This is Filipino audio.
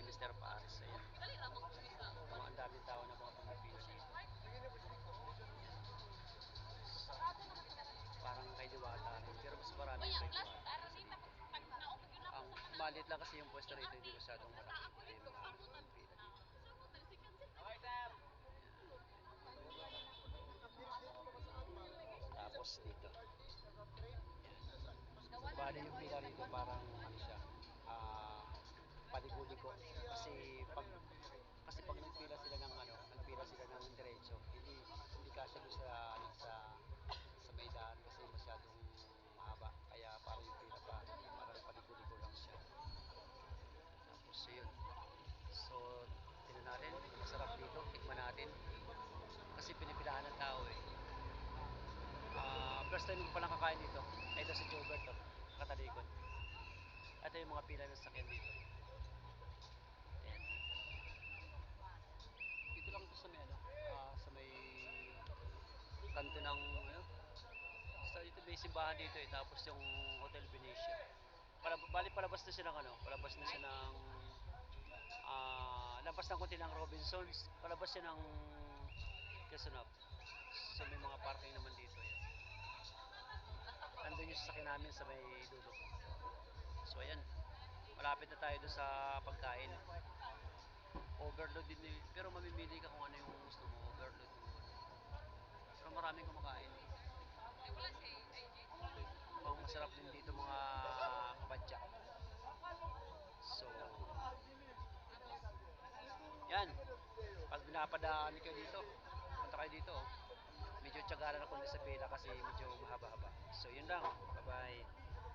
kay Mr. Paris. Ayan. Mga ang daming tao na mga pumipila dito. Parang kay Diwata rin. Pero mas marami kay Diwata. ako Ang malit lang kasi yung pwesto rito, hindi masyadong malaki. Dito, mga samutan. pumipila dito. Samutan, si Kansit. Tapos dito. Bali yung pila rito time ko palang kakain dito. Ito si Jobert to, katalikod. Ito yung mga pila ng sakyan dito. Ayan. Dito lang to sa may ano, ah, sa may kanto ng ano. Sa dito may simbahan dito eh, tapos yung Hotel Venetia. Para, bali palabas na siya ng ano, palabas na siya ng ah, labas ng konti ng Robinsons, palabas siya ng Hub. So may mga parking naman dito yan. Namin sa may dulo. So ayan, malapit na tayo doon sa pagkain. Overload din eh. Pero mamimili ka kung ano yung gusto mo, overload mo. Pero maraming kumakain. Ang masarap din dito mga kabadya. So, yan. Pag pinapadaan kayo dito, punta kayo dito. oh. Medyo tiyagaran ako sa pila kasi medyo mahaba-haba. So, yun lang. Bye-bye.